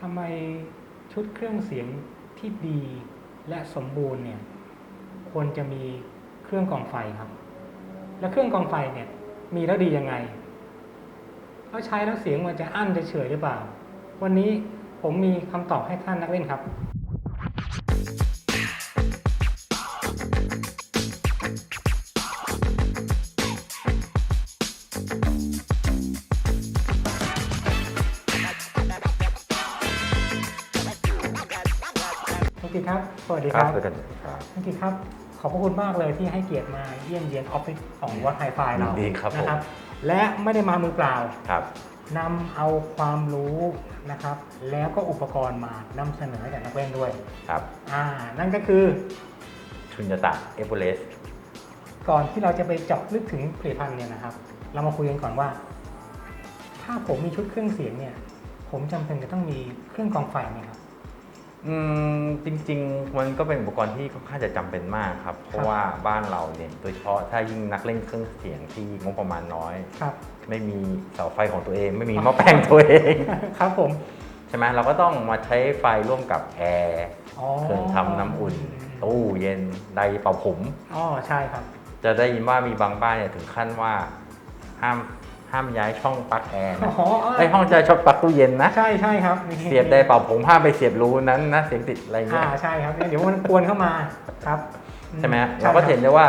ทำไมชุดเครื่องเสียงที่ดีและสมบูรณ์เนี่ยควรจะมีเครื่องกองไฟครับ แล้วเครื่องกองไฟเนี่ยมีแล้วดียังไงเขาใช้แล้วเสียงมันจะอั้นจะเฉยหรือเปล่า วันนี้ผมมีคำตอบให้ท่านนักเล่นครับ คุณกิตครับ สวัสดีครับสวัสดีครับคุณกิตครับ ขอบพระคุณมากเลยที่ให้เกียรติมาเยี่ยมเยียนออฟฟิศของวัดไฮไฟเรายินดีครับผมนะครับ และไม่ได้มามือเปล่าครับนำเอาความรู้นะครับ แล้วก็อุปกรณ์มานำเสนอให้กับนักเล่นด้วยครับอ่านั่นก็คือชุนยตะเอเวอเรสต์ก่อนที่เราจะไปเจาะลึกถึงผลิตภัณฑ์เนี่ยนะครับ เรามาคุยกันก่อนว่า ถ้าผมมีชุดเครื่องเสียงเนี่ย ผมจำเป็นจะต้องมีเครื่องกรองไฟไหมครับ อืมจริงๆ มันก็เป็นอุปกรณ์ที่ค่อนข้างจะจำเป็นมากครับ เพราะว่าบ้านเราเนี่ยโดยเฉพาะถ้ายิ่งนักเล่นเครื่องเสียงที่งบประมาณน้อย ครับ ไม่มีเสาไฟของตัวเอง ไม่มีหม้อแปลงตัวเอง ครับผมใช่ไหมเราก็ต้องมาใช้ไฟร่วมกับแอร์อ๋อเครื่องทำน้ำอุ่น ตู้เย็นไดร์เป่าผม อ๋อใช่ครับ จะได้ยินว่ามีบางบ้านเนี่ยถึงขั้นว่าห้าม ห้ามย้ายช่องปลั๊กแอร์อ๋นะอไอห้องจะชอบปลั๊กตู้เย็นนะใช่ใช่ครับเสียบไดร์เป่าผมห้ามไปเสียบรูนั้นนะเสียงติดอะไรเงี้อ่ายใช่ครับเดี๋ยวมันกวนเข้ามาครับใช่ไหมฮะใช่เราก็คบเห็นได้ว่า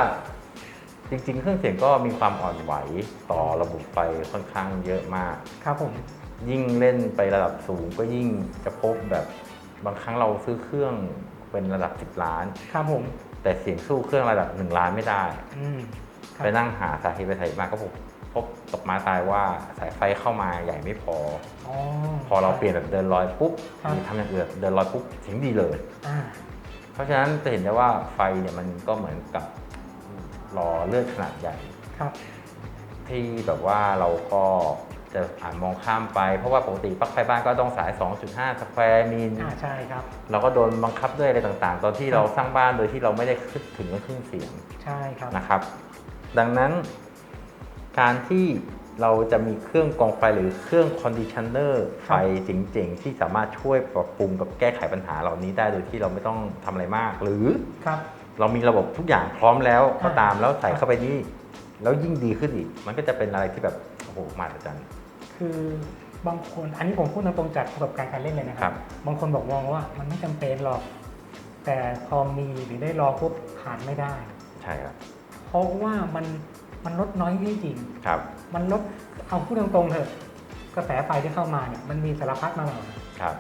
จริงๆ เครื่องเสียงก็มีความอ่อนไหวต่อระบบไฟค่อนข้างเยอะมาก ครับผม ยิ่งเล่นไประดับสูงก็ยิ่งจะพบแบบบางครั้งเราซื้อเครื่องเป็นระดับ 10 ล้าน ครับผม แต่เสียงสู้เครื่องระดับ 1 ล้านไม่ได้อืมครับไปนั่งหาสาเหตุไปสาเหตุมาก็พบ พบตกมาตายว่าสายไฟเข้ามาใหญ่ไม่พอ อ๋อ พอเราเปลี่ยนแบบเดินลอยปุ๊บครับ หรือทำอย่างอื่นเดินลอยปุ๊บเสียงดีเลย อ่า เพราะฉะนั้นจะเห็นได้ว่าไฟเนี่ยมันก็เหมือนกับหล่อเลือดขนาดใหญ่ ครับ ที่แบบว่าเราก็จะอ่านมองข้ามไป เพราะว่าปกติปลั๊กไฟบ้านก็ต้องสาย 2.5 สแควร์มิลอ่า ใช่ครับ เราก็โดนบังคับด้วยอะไรต่างๆ ตอนที่เราสร้างบ้านโดยที่เราไม่ได้คิดถึงเรื่องเครื่องเสียงใช่ครับ นะครับ ดังนั้น การที่เราจะมีเครื่องกรองไฟหรือเครื่องคอนดิชเนอร์ไฟเจ๋งๆ ที่สามารถช่วยปรับปรุงกับแก้ไขปัญหาเหล่านี้ได้โดยที่เราไม่ต้องทำอะไรมาก หรือครับเรามีระบบทุกอย่างพร้อมแล้วก็อ่าตามแล้วใส่เข้าไปนี่แล้วยิ่งดีขึ้นอีก มันก็จะเป็นอะไรที่แบบโอ้โหมหัศจรรย์คือบางคนอันนี้ผมพูดตรงๆจากประสบการณ์การเล่นเลยนะคครัรับ บางคนบอกมองว่ามันไม่จำเป็นหรอก แต่พอมีหรือได้ลองปุ๊บขาดไม่ได้ ใช่ครับเพราะว่ามัน มันลดน้อยที่จริง ครับ มันลดเอาพูดตรงๆเถอะกระแสไฟที่เข้ามาเนี่ยมันมีสารพัดมาหมดครับ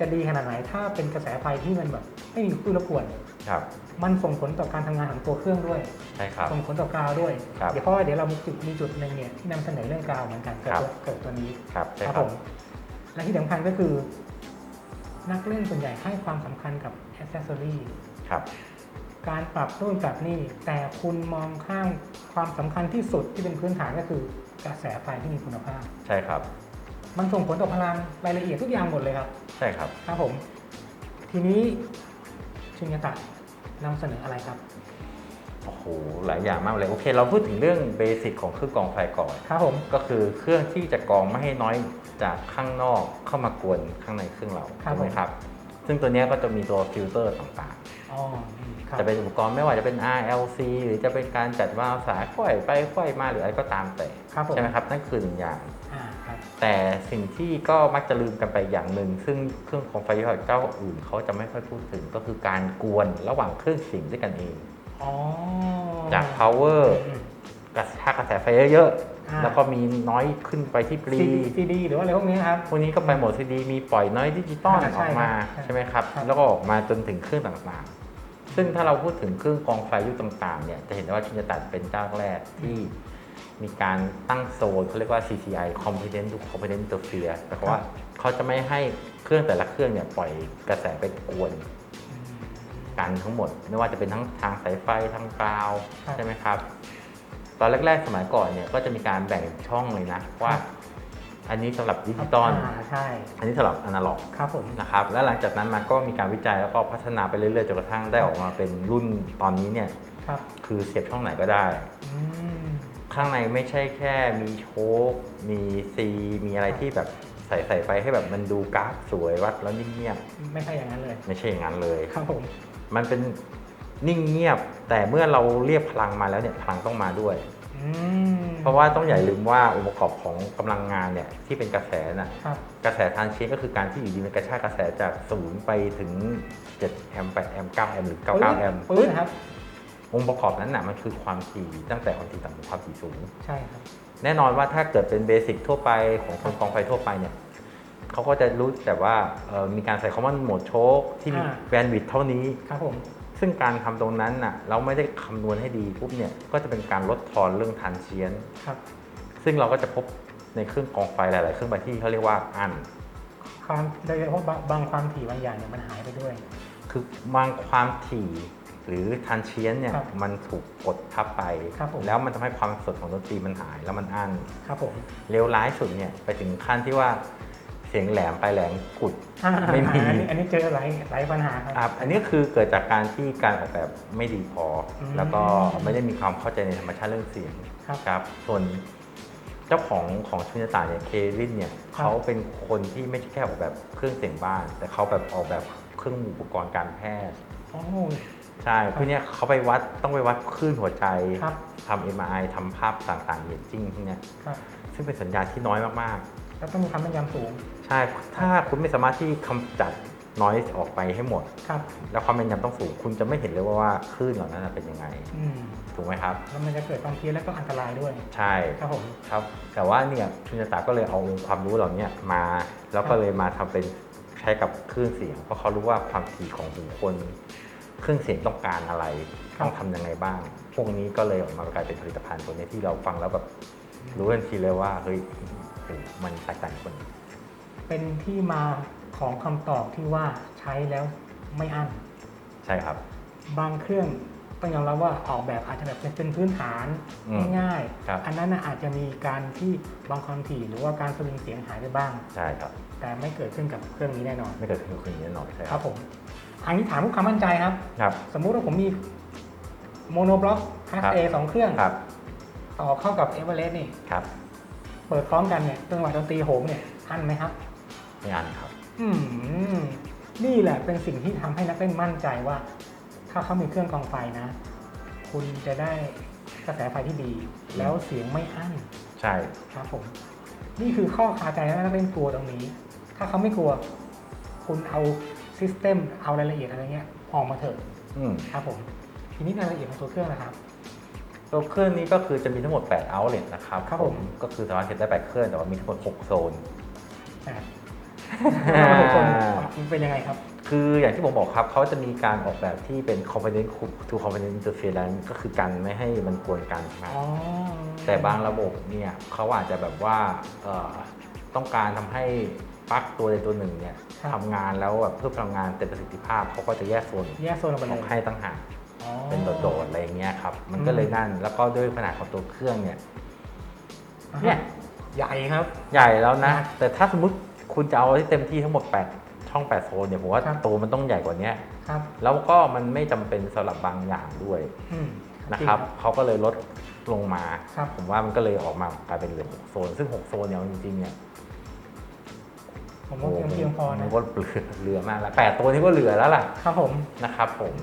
จะดีขนาดไหนถ้าเป็นกระแสไฟที่มันแบบไม่มีคลื่นรบกวนครับ มันส่งผลต่อการทำงานของตัวเครื่องด้วยใช่ครับส่งผลต่อกราวด้วยครับเดี๋ยวเพราะว่าเดี๋ยวเรามีจุดมีจุดหนึ่งเนี่ยที่นำเสนอเรื่องกราวเหมือนกันเกิดครับตัวเกิดตัวนี้ครับใช่ครับครัผบมและที่สำคัญก็คือ นักเล่นส่วนใหญ่ให้ความสำคัญกับอ c เซสซอรีครับ การปรับนู่นปรับนี่ แต่คุณมองข้ามความสำคัญที่สุดที่เป็นพื้นฐานก็คือกระแสไฟที่มีคุณภาพ ใช่ครับ มันส่งผลต่อพลังรายละเอียดทุกอย่างหมดเลยครับ ใช่ครับ ครับผม ทีนี้ชินยตะนำเสนออะไรครับโอ้โหหลายอย่างมากเลย โอเค เราพูดถึงเรื่องเบสิกของเครื่องกรองไฟก่อนครับผมก็คือเครื่องที่จะกรองไม่ให้น้อยจากข้างนอกเข้ามากวนข้างในเครื่องเราถูกไหมครับ ซึ่งตัวเนี้ยก็จะมีตัวฟิลเตอร์ต่างอ๋ออืมครับๆ จะเป็นอุปกรณ์ไม่ว่าจะเป็น RLC หรือจะเป็นการจัดวาล์วสายค่อยไปค่อยมาหรืออะไรก็ตามแต่ครับผมใช่ไหมครับนั่นคือหนึ่งอย่างอ่าครับแต่สิ่งที่ก็มักจะลืมกันไปอย่างหนึ่ง ซึ่งเครื่องของไฟยี่ห้อเจ้าอื่นเขาจะไม่ค่อยพูดถึงก็คือการกวนระหว่างเครื่องเสียงด้วยกันเองอ๋อจาก power อืมกระถ้ากระแสไฟเยอะอ่าๆแล้วก็มีน้อยขึ้นไปที่ปรีซีดีซีดีหรือว่าอะไรพวกนี้ครับ พวกนี้ก็ไปโหมดซีดีมีปล่อยน้อยดิจิตอลอ่าอใช่อกมาครับใช่ไหมครับครับ แล้วก็ออกมาจนถึงเครื่องต่างๆ ซึ่งถ้าเราพูดถึงเครื่องกรองไฟยุคต่างๆเนี่ยจะเห็นได้ว่าชินจะตัดเป็นเจ้าแรกที่มีการตั้งโซนเขาเรียกว่า CCI Component to Component Interfere แปลว่าเขาจะไม่ให้เครื่องแต่ละเครื่องเนี่ยปล่อยกระแสไปกวนอืมกันทั้งหมด ไม่ว่าจะเป็นทั้งทางสายไฟทางกราวครับใช่ไหมครับ ตอนแรก ๆ สมัยก่อนเนี่ยก็จะมีการแบ่งช่องเลยนะว่า อันนี้สำหรับดิจิตอลอ่าใช่ อันนี้สำหรับอนาล็อกครับผมนะครับและหลังจากนั้นมาก็มีการวิจัยแล้วก็พัฒนาไปเรื่อยๆจนกระทั่งได้ออกมาเป็นรุ่นตอนนี้เนี่ยครับคือเสียบช่องไหนก็ได้อืมข้างในไม่ใช่แค่มีโชคมีซีมีอะไรที่แบบใส่ใส่ไปให้แบบมันดูกราฟสวยวัดแล้วนิ่งเงียบไม่ใช่อย่างนั้นเลย ไม่ใช่อย่างนั้นเลยครับผมมันเป็นนิ่งเงียบแต่เมื่อเราเรียกพลังมาแล้วเนี่ยพลังต้องมาด้วยอืม เพราะว่าต้องอย่าลืมว่าองค์ประกอบของกำลังงานเนี่ยที่เป็นกระแสน่ะครับกระแสทรานเชนก็คือการที่อยู่ดีมันกระชากกระแสจากศูนย์ไปถึง7แอมป์8แอมป์9แอมป์หรือ99แอมป์ปื้ดครับองค์ประกอบนั้นน่ะมันคือความถี่ตั้งแต่ความถี่ต่ำถึงความถี่สูงใช่ครับแน่นอนว่าถ้าเกิดเป็นเบสิกทั่วไปของคนกองไฟทั่วไปเนี่ยเขาก็จะรู้แต่ว่าเอ่อมีการใส่คอมมอนโหมดโชคที่มีอ่าแบนด์วิดเท่านี้ครับผม ซึ่งการทำตรงนั้นน่ะเราไม่ได้คำนวณให้ดีปุ๊บเนี่ยก็จะเป็นการลดทอนเรื่องทันเชียนครับ ซึ่งเราก็จะพบในเครื่องกองไฟหลาย ๆ เครื่องไปที่เขาเรียกว่าอันความโดยเฉพาะบางบางความถี่บางอย่างเนี่ยมันหายไปด้วย คือบางความถี่หรือทันเชียนเนี่ยครับมันถูกกดทับไปครับผมแล้วมันทำให้ความสดของดนตรีมันหายแล้วมันอั้นครับผมเลวร้ายสุดเนี่ยไปถึงขั้นที่ว่าเสียงแหลมไปแหลมกุดอ่าไม่มีอันนี้อันนี้เจอหลายหลายปัญหาครับครับอันนี้คือเกิดจากการที่การออกแบบไม่ดีพออมแล้วก็ไม่ได้มีความเข้าใจในธรรมชาติเรื่องเสียงครับครับส่วนเจ้าของของชุนยตาเนี่ยเควินเนี่ยครับเขาเป็นคนที่ไม่ใช่แค่ออกแบบเครื่องเสียงบ้าน แต่เขาแบบออกแบบเครื่องอุปกรณ์การแพทย์โอ้ใช่เพื่อเนี้ยเขาไปวัดต้องไปวัดคลื่นหัวใจครับทำ MRI ทำภาพต่างๆเอจจิ้งพวกเนี้ยครับซึ่งเป็นสัญญาณที่น้อยมากแล้วต้องมีความแม่นยำสูงๆ ใช่ ถ้าคุณไม่สามารถที่กำจัดน้อยออกไปให้หมด ครับแล้วความแม่นยำต้องสูง คุณจะไม่เห็นเลยว่าว่าคลื่นเหล่านั้นนะเป็นยังไง อืมถูกไหมครับ แล้วมันจะเกิดความเพี้ยนแล้วก็อันตรายด้วย ใช่ ครับผม ครับ แต่ว่าเนี่ยชุนยตาก็เลยเอาองค์ความรู้เหล่านี้มา แล้วก็เลยมาทำเป็นใช้กับคลื่นเสียง เพราะเขารู้ว่าความถี่ของหูคนเครื่องเสียงต้องการอะไรต้องทำยังไงบ้าง พวกนี้ก็เลยออกมากลายเป็นผลิตภัณฑ์ตัวนี้ที่เราฟังแล้วแบบรู้ทันทีเลยว่าเฮ้ยโอ้โหมันแตกต่างจากคนอื่น เป็นที่มาของคำตอบที่ว่าใช้แล้วไม่อั้น ใช่ครับ บางเครื่องต้องยอมรับว่าออกแบบอาจจะแบบเป็นพื้นฐานอืมง่ายครับ ๆอันนั้นน่ะอาจจะมีการที่บางความถี่หรือว่าการสวิงเสียงหายไปบ้าง ใช่ครับ แต่ไม่เกิดขึ้นกับเครื่องนี้แน่นอน ไม่เกิดขึ้นกับคนนี้แน่นอนใช่คครัรับบผมอันนี้ถามเพื่อความมั่นใจครับ ครับ สมมุติว่าผมมีโมโนบล็อกคัสครับเอสองเครื่อง ครับต่อเข้ากับเอเวอเรสต์นี่ ครับ เปิดพร้อมกันเนี่ยจังหวะดนตรีโหมเนี่ยอันไหมครับ ไม่อันครับ อืมนี่แหละเป็นสิ่งที่ทำให้นักเล่นมั่นใจว่า ถ้าเขามีเครื่องกรองไฟนะ คุณจะได้กระแสไฟที่ดี แล้วเสียงไม่อั้นใช่ ครับผม นี่คือข้อคาใจให้นักเล่นกลัวตรงนี้ ถ้าเขาไม่กลัว คุณเอาซิสเต็มเอารายละเอียดอะไรเงี้ยออกมาเถอะอืมครับผม ทีนี้รายละเอียดของตัวเครื่องนะครับ ตัวเครื่องนี้ก็คือจะมีทั้งหมด8 outlet นะครับครับผม ก็คือสามารถเซ็ตได้8เครื่องแต่ว่ามีทั้งหมด6โซน อะแล้วทุกคน มันเป็นยังไงครับ คืออย่างที่ผมบอกครับเขาจะมีการออกแบบที่เป็น component to component interference ก็คือกันไม่ให้มันกวนกันครับอ๋อแต่บางระบบเนี่ยเขาอาจจะแบบว่าเอ่อต้องการทำให้ปลั๊กตัวใดตัวหนึ่งเนี่ยทำงานแล้วแบบเพื่อพลังงานเต็มประสิทธิภาพเขาก็จะแยกโซนแยกโซนออกไปอเลอกยให้ตั้งหากอ๋อเป็นโดดๆอะไรอย่างเงี้ยครับ มันก็เลยนั่น แล้วก็ด้วยขนาดของตัวเครื่องเนี่ยอ่าเนี่ยใหญ่ครับ ใหญ่แล้วนะครับแต่ถ้าสมมุติ คุณจะเอาที่เต็มที่ทั้งหมด 8 ช่อง 8 โซนเนี่ยผมว่าครับ ตัวมันต้องใหญ่กว่านี้ครับแล้วก็มันไม่จำเป็นสำหรับบางอย่างด้วยอืมนะครับเขาก็เลยลดลงมา ครับ ผมว่ามันก็เลยออกมากลายเป็นเหลือ6โซน ซึ่ง 6 โซนเนี่ยเอาจริงๆเนี่ยผมว่าเพียงเพียงพอมันะนก็เหลือเหลือมากแล้วแปดตัวนี้ก็เหลือแล้วล่ะ ครับผม นะครับผม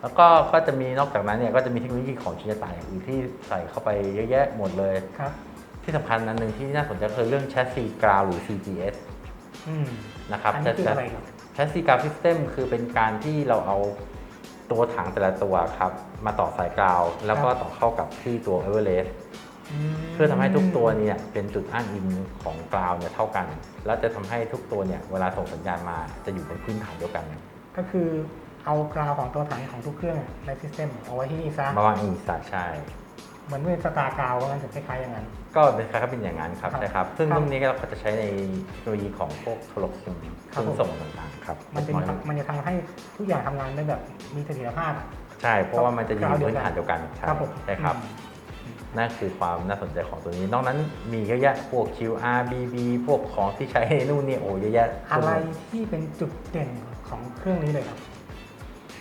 แล้วก็ก็จะมีนอกจากนั้นเนี่ยก็จะมีเทคโนโลยีของชินตาอย่างอื่นที่ใส่เข้าไปเยอะแยะหมดเลย ครับ ที่สำคัญอันหนึ่งที่น่าสนใจคือเรื่องแชสซีกราวหรือ CGS อืม นะครับอันนี้คืออะไรครับ แชสซีกราวซิสเต็มคือเป็นการที่เราเอาตัวถังแต่ละตัวครับมาต่อสายกราวแล้วก็ต่อเข้ากับที่ตัวเอเวอเรสต์มเพื่อทำให้ทุกตัวเนี่ยเป็นจุดอ้างอิงของกราวเนี่ยเท่ากัน แล้วจะทำให้ทุกตัวเนี่ยเวลาส่งสัญญาณมาจะอยู่บนพื้นฐานเดียวกัน ก็คือเอากราวของตัวถังของทุกเครื่องในซิสเต็มเอาไว้ที่นี่ซะมาวางอิงสาใช่ เหมือนเป็นสตาร์กราวว่างั้นถึงคล้ายๆอย่างนั้น ก็เป็นคล้ายๆเป็นอย่างนั้นครับครับใช่ครับ ซึ่งครับตรงนี้เราก็จะใช้ในเทคโนโลยีของพวกโทรคมครัขบนส่งต่างๆครับมันจะมีมันจะทำให้ทุกอย่างทำงานได้แบบมีเสถียรภาพอะ ใช่เพราะว่ามันจะอยู่บนพื้นฐานเดียวกันใช่ครับผมใช่ครับ นั่นคือความน่าสนใจของตัวนี้ นอกนั้นมีเยอะแยะพวก QR BB พวกของที่ใช้ในนู่นนี่โอ้เยอะแยะอะไรที่เป็นจุดเด่นของเครื่องนี้เลยครับ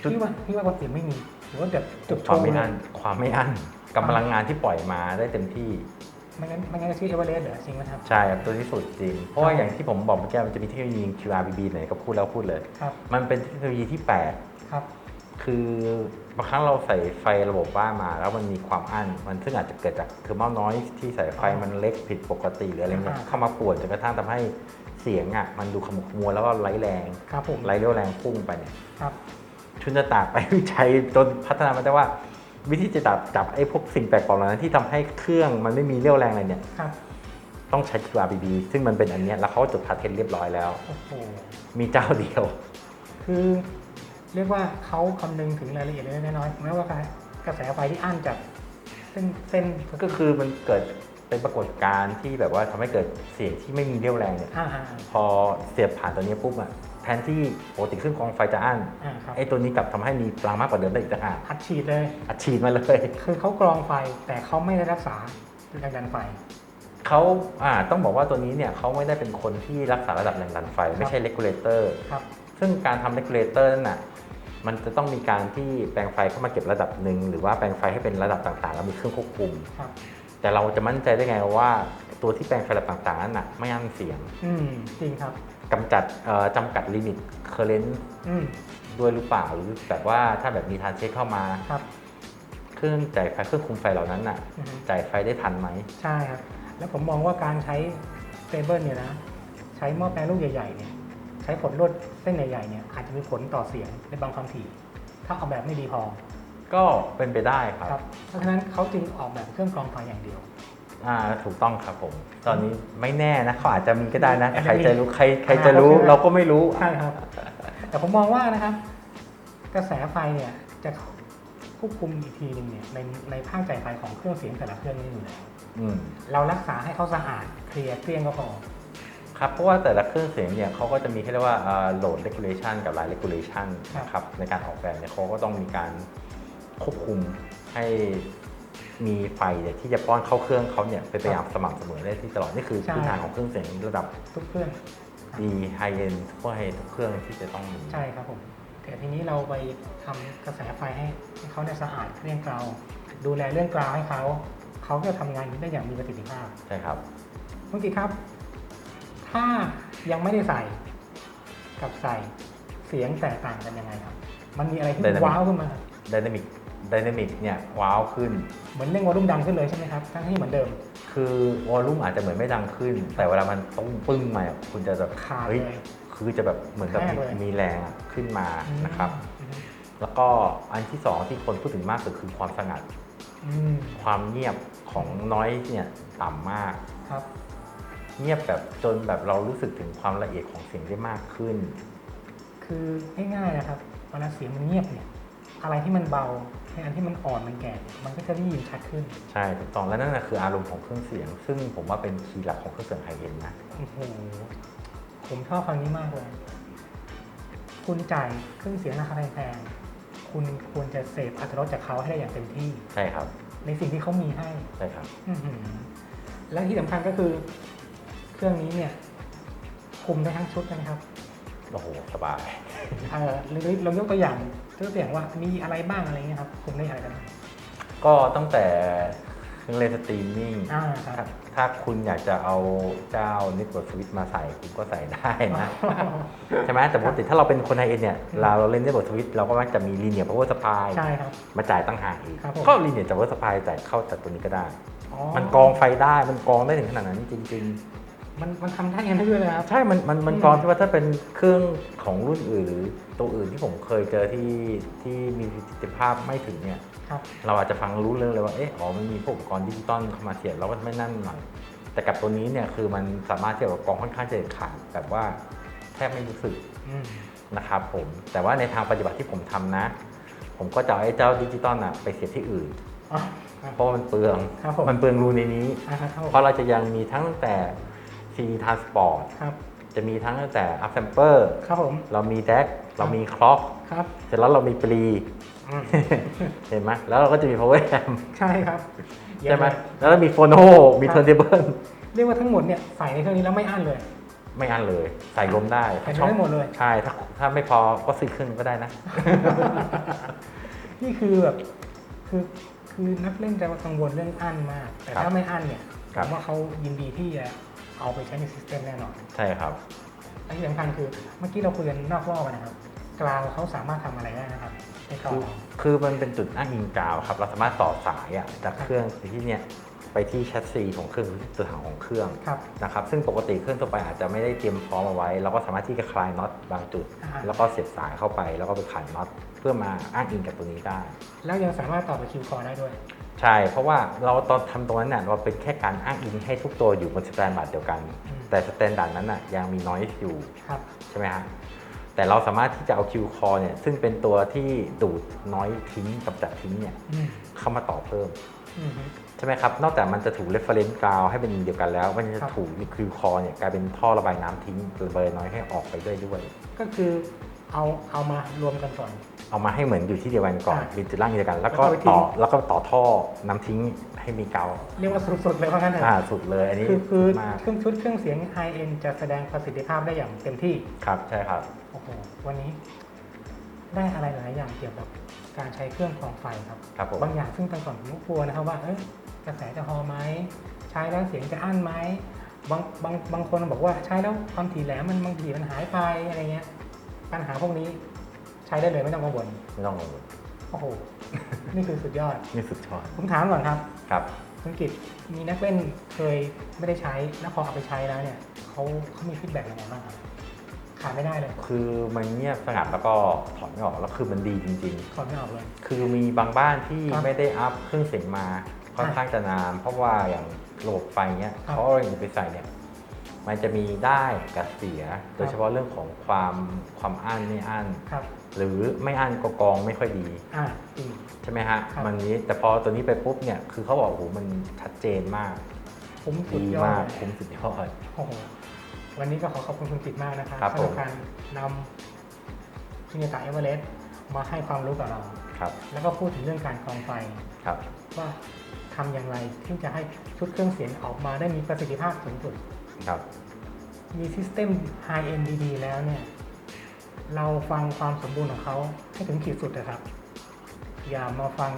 จุดพี่ว่าพี่ว่าคนอื่นไม่มีหรือว่าแบบจุดโชความว์ไม่เลอั้ยนความไม่อั้น กำลังงานที่ปล่อยมาได้เต็มที่ไม่งั้นไม่งั้นจะชื่อเอเวอเรสต์เหรอจริงไหมครับ ใช่ครับตัวที่สุดจริง เพราะว่าอย่างที่ผมบอกเมื่อกี้มันจะมีเทคโนโลยี QRBB ไหนก็พูดแล้วพูดเลย ครับมันเป็นเทคโนโลยีที่แปลกครับ คือบางครั้งเราใส่ไฟระบบบ้านมา แล้วมันมีความอั้นมันซึ่งอาจจะเกิดจากเทอร์โมน้อยที่สายไฟมันเล็กผิดปกติหรืออะไรเงี้ยอ่า เข้ามาป่วนจนกระทั่งทำให้เสียงอะมันดูขมุกขมัวแล้วก็ไร้แรงครับผมไร้เรี่ยวแรงพุ่งไปเนี่ย ครับ ชุนจะตากไปวิจัยจนพัฒนามาได้ว่า วิธีจะจับจับไอ้พวกสิ่งแปลกปลอมเหล่านั้นที่ทำให้เครื่องมันไม่มีเรี่ยวแรงอะไรเนี่ยครับต้องใช้ QRBB ซึ่งมันเป็นอันเนี้ยแล้วเขาจดพาเทนต์เรียบร้อยแล้ว โอ้โหมีเจ้าเดียว คือเรียกว่าเขาคำนึงถึงรายละเอียดเล็กๆน้อยๆไม่ว่ากระแสไฟที่อั้นจากเส้นเส้นก็คือมันเกิดเป็นปรากฏการณ์ที่แบบว่าทำให้เกิดเสียงที่ไม่มีเรี่ยวแรงเนี่ยอ่าอ่าพอเสียบผ่านตัวนี้ปุ๊บอะ แทนที่ปกติเครื่องกรองไฟจะอั้นอ่าครับไอ้ตัวนี้กลับทำให้มีพลังมากกว่าเดิมได้อีกต่างหากอัดฉีดเลย อัดฉีดมาเลย คือเขากรองไฟแต่เขาไม่ได้รักษาแรงดันไฟ เขาอ่าต้องบอกว่าตัวนี้เนี่ยเขาไม่ได้เป็นคนที่รักษาระดับแรงดันไฟ ไม่ใช่เลกูลเลเตอร์ครับ ซึ่งการทำเลกูลเลเตอร์นั่นน่ะมันจะต้องมีการที่แปลงไฟเข้ามาเก็บระดับหนึ่งหรือว่าแปลงไฟให้เป็นระดับต่างๆ แล้วมีเครื่องควบคุม ครับ แต่เราจะมั่นใจได้ไงว่าตัวที่แปลงไฟระดับต่างๆนั้นน่ะไม่อั้นเสียง อืมจริงครับ กำจัดเอ่อจำกัดลิมิตเคอร์เรนต์อืมด้วยหรือเปล่า หรือแบบว่าถ้าแบบมีทานเช็คเข้ามาครับเครื่องจ่ายไฟเครื่องคุมไฟเหล่านั้นน่ะอือฮึจ่ายไฟได้ทันไหมใช่ครับ แล้วผมมองว่าการใช้สเตเบิลเนี่ยนะใช้หม้อแปลงลูกใหญ่ๆเนี่ยใช้ผลลดเส้นใหญ่ๆเนี่ยอาจจะมีผลต่อเสียงในบางความถี่ ถ้าออกแบบไม่ดีพอ ก็เป็นไปได้ครับครับเพราะฉะนั้นเขาจึงออกแบบเครื่องกรองไฟอย่างเดียว อ่าถูกต้องครับผม ตอนนี้ไม่แน่นะเขาอาจจะมีก็ได้นะแต่อาจใครจะมีจะรู้ใครใครจะรู้อ่าเราก็ไม่รู้ใช่ครับ แต่ผมมองว่านะครับ กระแสไฟเนี่ยจะควบคุมอีกทีหนึงเนี่ยในในภาคจ่ายไฟของเครื่องเสียงแต่ละเครื่องนี่อยู่แล้วอืมเรารักษาให้เขาสะอาดเคลียร์เกลี้ยงก็พอครับเพราะว่าแต่ละเครื่องเสียงเนี่ยเขาก็จะมีที่เรียกว่าโหลด regulation กับ line regulation ครับนะครับในการออกแบบเนี่ยเขาก็ต้องมีการควบคุมให้ มีไฟเนี่ยที่จะป้อนเข้าเครื่องเขาเนี่ยเป็นไปอย่างสม่ำเสมอได้ที่ตลอดนี่คือพื้นฐานของเครื่องเสียงระดับทุกเครื่อง ดีไฮเอ็นทุกไฮทุกเครื่องที่จะต้องมี ใช่ครับผม แต่ทีนี้เราไปทำกระแสไฟให้ให้เขาเนี่ยสะอาดเกลี้ยงเกลาดูแลเรื่องกราวให้เขาเขาจะทำงานได้อย่างมีประสิทธิภาพใช่ครับ เมื่อกี้ครับ ถ้ายังไม่ได้ใส่กับใส่เสียงแตกต่างกันยังไงครับ มันมีอะไรที่มัน Dynamic ว้าวขึ้นมา ไดนามิก ไดนามิกเนี่ยว้าวขึ้น เหมือนเร่งวอลลุ่มดังขึ้นเลยใช่ไหมครับทั้งที่เหมือนเดิม คือวอลลุ่มอาจจะเหมือนไม่ดังขึ้น แต่เวลามันตุ้งปึ้งมาเนี่ยคุณจะแบบขาดเฮ้ยเลย คือจะแบบเหมือนกับแทรมีกเลย มีแรงอะขึ้นมานะครับอืมแล้วก็อันที่สองที่คนพูดถึงมากสุดคือความสงัด อืมความเงียบของน้อยเนี่ยต่ำมาก ครับเงียบแบบจนแบบเรารู้สึกถึงความละเอียดของเสียงได้มากขึ้น คือง่ายๆนะครับเวลาเสียงมันเงียบเนี่ยอะไรที่มันเบาใน อันที่มันอ่อนมันแก่ มันก็จะได้ยินชัดขึ้น ใช่ถูกต้องและนั่นนะคืออารมณ์ของเครื่องเสียง ซึ่งผมว่าเป็นคีย์หลักของเครื่องเสียงไฮเอ็นนะโอ้โหผมชอบคำนี้มากเลย คุณจ่ายเครื่องเสียงราคาแพงๆคุณควรจะเสพอัตรสจากเขาให้ได้อย่างเต็มที่ ใช่ครับ ในสิ่งที่เขามีให้ ใช่ครับอื้อหือและที่สำคัญก็คือ เครื่องนี้เนี่ยคุมได้ทั้งชุดนะครับ โอ้โห สบายเออหรือเรายกตัวอย่าง ยกตัวอย่างว่ามีอะไรบ้างอะไรเงี้ยครับคุมได้อะไรกันบ้างก็ตั้งแต่เครื่องเล่นสตรีมมิ่งอ่าคถ้ารับถ้าคุณอยากจะเอาเจ้า Network Switch มาใส่คุณก็ใส่ได้นะ ใช่ไหมแต่ปกติถ้าเราเป็นคนไฮเอ็นเนี่ยเราเราเล่น Network Switch เราก็มักจะมี Linear Power Supply ใช่ครับ มาจ่ายตั้งหากอีกครับผม ก็ Linear Power Supply จ่ายเข้าจากตัวนี้ก็ได้ อ๋อมันกรองไฟได้มันกรองได้ถึงขนาดนั้นจริงมันมันทำได้ยังไงด้วยเลยครับๆใช่ มัน มัน มันอืม กรองที่ว่าถ้าเป็นเครื่องของรุ่นอื่นหรือ ตัวอื่นที่ผมเคยเจอที่ที่มีประสิทธิภาพไม่ถึงเนี่ยครับเราอาจจะฟังรู้เรื่องเลยว่าเอ๊ะอ๋อมันมีพวกอุปกรณ์ดิจิตอลเข้ามาเสียบเราก็ไม่นั่นหน่อยแต่กับตัวนี้เนี่ยคือมันสามารถที่จะแบบกรองค่อนข้างจะเด็ดขาดแบบว่าแทบไม่รู้สึกอืมนะครับผมแต่ว่าในทางปฏิบัติที่ผมทำนะ ผมก็จะเอาไอ้เจ้าดิจิตอลน่ะไปเสียบที่อื่น อ๋อครับ เพราะว่ามันเปลืองครับผมมันเปลืองรูในนี้ อ่าครับผมเพราะเราจะยังมีทั้งตั้งแต่ CD Transport ครับจะมีทั้งตั้งแต่ Up Sampler ครับผม เรามี DAC เรามี Clock ครับ เสร็จแล้วเรามีปรีอืมเห็นไหมแล้วเราก็จะมี Power Amp ใช่ครับ ใช่ไหมเยี่ยเลยแล้วก็มีโฟโนมีครับเทอร์เทเบิลเรียกว่าทั้งหมดเนี่ยใส่ในเครื่องนี้แล้วไม่อั้นเลย ไม่อันเลย ใส่ลมได้ใส่ได้หมดเลย ใช่ ถ้าถ้าไม่พอก็ซื้อเครื่องก็ได้นะ นี่คือแบบคือคือนักเล่นจะกังวลเรื่องอั้นมาก แต่ครัถ้าบไม่อั้นเนี่ยผครับมว่าเขายินดีที่จะเอาไปใช้ในซิสเต็มแน่นอน ใช่ครับและที่สำคัญคือเมื่อกี้เราคุยกันนอกรอบกันนะครับ กลาวเขาสามารถทำอะไรได้นะครับในกลาคืวอคือมันเป็นจุดอ้างอิงกาวครับ เราสามารถต่อสายอะจากเครื่องที่เนี่ยไปที่แชสซีของเครื่องหรือตัวถังของเครื่องครับ นะครับ ซึ่งปกติเครื่องทั่วไปอาจจะไม่ได้เตรียมพร้อมเอาไว้ เราก็สามารถที่จะคลายน็อตบางจุด อ่าแล้วก็เสียบสายเข้าไป แล้วก็ไปขันน็อตเพื่อมาอ้างอิงกับตัวนี้ได้ แล้วยังสามารถต่อไปคิวคอได้ด้วย ใช่ เพราะว่าเราตอนทำตรงนั้นเนี่ยเราเป็นแค่การอ้างอิงให้ทุกตัวอยู่บนสแตนดาร์ดเดียวกัน อืม แต่สแตนดาร์ดนั้นน่ะยังมีน้อยอยู่ ครับ ใช่ไหมฮะ แต่เราสามารถที่จะเอาคิวคอเนี่ยซึ่งเป็นตัวที่ดูดน้อยทิ้งกับจัดทิ้งเนี่ยอืมเข้ามาต่อเพิ่มอืมฮึใช่ไหมครับ นอกจากมันจะถูก reference กราวให้เป็นเดียวกันแล้ว มันครัจะบถูกคิวคอเนี่ยกลายเป็นท่อระบายน้ำทิ้งระบายน้อยให้ออกไปด้วยด้วย ก็คือเอาเอามารวมกันก่อนเอามาให้เหมือนอยู่ที่เดียวกันก่อนอ่าเป็นจุดล่างเดียวกัน แล้วก็แล้วก็ไปทิ้งต่อแล้วก็ต่อท่อน้ำทิ้งให้มีกาวเรียกว่าสุดๆเลยว่างั้นเถอ่าอะสุดเลยอันนี้คือคือมากเครื่องชุดเครื่องเสียง high end จะแสดงประสิทธิภาพได้อย่างเต็มที่ครับใช่ครับ โอ้โหวันนี้ได้อะไรหลายอย่างเกี่ยวกับการใช้เครื่องกรองไฟครับครับผม บางอย่างซึ่งตอนก่อนผมก็กลัวนะครับว่าเอ้ยกระแสจะพอไหมใช้แล้วเสียงจะอั้นไหมบางบางบางคนบอกว่าใช้แล้วความถี่แหลมมันบางทีมันหายไปอะไรเงี้ยปัญหาพวกนี้ใช้ได้เลยไม่ต้องกังวลไม่ต้องกังวลโอ้โห นี่คือสุดยอด นี่สุดยอดผมถามก่อนครับ ครับ คุณกิตมีนักเล่นเคยไม่ได้ใช้แล้วพอเอาไปใช้แล้วเนี่ยเขาเขามีฟีดแบ็กยังไงบ้างครับ ขาดไม่ได้เลยคือมันเงียบสงัดแล้วก็ถอดไม่ออกแล้วคือมันดีจริง ถอดไม่ออกเลย ๆ คือมีบางบ้านที่ครับไม่ได้อัพเครื่องเสียงมาค่อนข้างจะนานเพราะว่าอย่างระบบไฟเนี้ยครับเขาเอาอย่างไปใส่เนี่ยมันจะมีได้กับเสีย โดยเฉพาะเรื่องของความความอั้นไม่อั้นครับ หรือไม่อั้นก็กรองไม่ค่อยดี อ่าจริง ใช่ไหมฮะครับ มันนี้แต่พอตัวนี้ไปปุ๊บเนี่ยคือเขาบอกโอ้โหมันชัดเจนมากผมสุดดียอมากดคุ้มสุดยอด โอ้โห วันนี้ก็ขอขอบคุณคุณกิตมากนะครับครับสำหผรัมการนำชินิตาเอเวอเรสต์มาให้ความรู้กับเรา ครับแล้วก็พูดถึงเรื่องการกรองไฟ ครับ ว่าทำอย่างไรที่จะให้ชุดเครื่องเสียงออกมาได้มีประสิทธิภาพสูงสุด ครับ มีซิสเต็ม High End ดีๆแล้วเนี่ย เราฟังความสมบูรณ์ของเขาให้ถึงขีดสุดนะครับ อย่ามาฟัง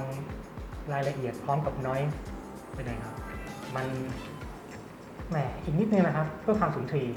รายละเอียดพร้อมกับน้อยไปเลยครับ มัน แหมอีกนิดนึงนะครับเพื่อความสุนทรีย์